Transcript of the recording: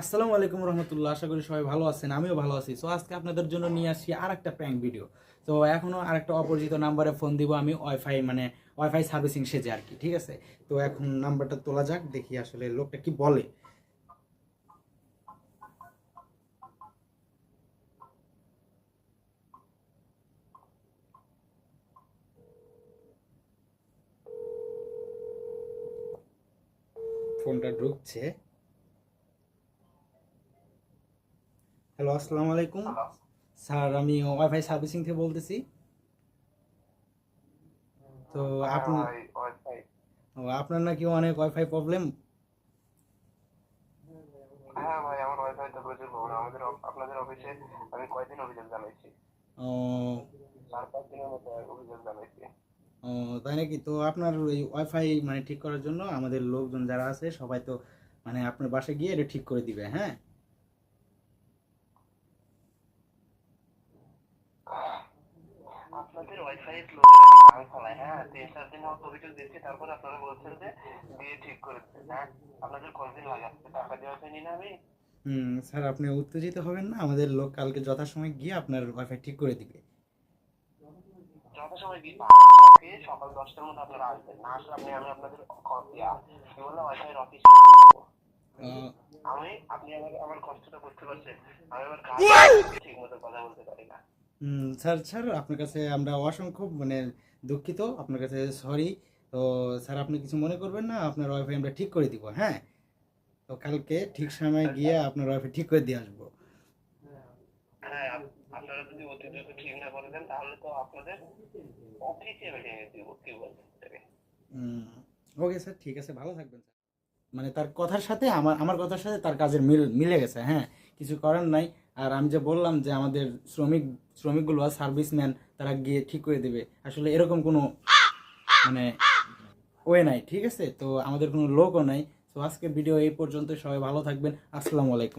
আসসালামু আলাইকুম রহমতুল্লাহ, আশা করি সবাই ভালো আছেন, আমিও ভালো আছি। তো আজকে আপনাদের জন্য নিয়ে আসি আর একটা প্র্যাঙ্ক ভিডিও তো এখনও আরেকটা অপরিচিত নাম্বারে ফোন দিব, আমি ওয়াইফাই মানে ওয়াইফাই সার্ভিসিং সেজে আর কি, ঠিক আছে? তো এখন নাম্বারটা তোলা যাক, দেখি আসলে লোকটা কি বলে। ফোনটা ঢুকছে। হ্যালো আসসালামু আলাইকুম। স্যার আমি ওয়াইফাই সার্ভিসিং থেকে বলতেছি। তো আপনি ওয়াইফাই। ও, আপনার নাকি অনেক ওয়াইফাই প্রবলেম? হ্যাঁ ভাই আমার ওয়াইফাই তো প্রচুর প্রবলেম আমাদের আপনাদের অফিসে আমি কয়দিন অভিযোগ জানাইছি। ও। চার পাঁচ দিনের মতো অভিযোগ জানাইছি। ও, তাই নাকি? তো আপনার ওই ওয়াইফাই মানে ঠিক করার জন্য আমাদের লোকজন যারা আছে সবাই তো মানে আপনার বাসায় গিয়ে এটা ঠিক করে দিবে হ্যাঁ? আপনাদের ওয়াইফাই লোকেরা কি ভাঙ হ্যাঁ তিন চার দিন মতো অভিযোগ দিচ্ছি তারপর আপনারা বলছেন যে দিয়ে ঠিক করে হ্যাঁ? আপনাদের কয়দিন লাগাচ্ছে টাকা দেওয়া হয়নি না আমি? হুম স্যার আপনি উত্তেজিত হবেন না আমাদের লোক কালকে যথাসময় গিয়ে আপনার ওয়াইফাই ঠিক করে দিবে। যথাসময় কালকে সকাল দশটার মধ্যে আপনারা আসবেন। না আসলে আপনি আমি আপনাদের কি বললাম ওয়াইফাই অফিসে আমি আপনি আমার আমার কষ্টটা বুঝতে পারছেন। আমি আমার ঠিক মতো কথা বলতে পারি। স্যার স্যার আপনার কাছে আমরা অসংখ্য মানে দুঃখিত আপনার কাছে সরি। তো স্যার আপনি কিছু মনে করবেন না? আপনার ওয়াইফাই আমরা ঠিক করে দিব হ্যাঁ? তো কালকে ঠিক সময় গিয়ে আপনার ওয়াইফাই ঠিক করে দিয়ে আসব। হ্যাঁ আপনারা যদি অতি দ্রুত ঠিক না করে দেন তাহলে তো আপনাদের অফিসে ভেঙে দিব কি বলছেন ওকে স্যার ঠিক আছে ভালো থাকবেন স্যার মানে তার কথার সাথে আমার আমার কথার সাথে তার কাজের মিল মিলে গেছে হ্যাঁ? কিছু করার নাই। আর আমি যে বললাম যে আমাদের শ্রমিক, শ্রমিকগুলো সার্ভিসম্যান তারা গিয়ে ঠিক করে দেবে। আসলে এরকম কোনো মানে ওয়ে নাই, ঠিক আছে? তো আমাদের কোনো লোকও নাই। তো আজকের ভিডিও এই পর্যন্ত সবাই ভালো থাকবেন। আসসালামু আলাইকুম।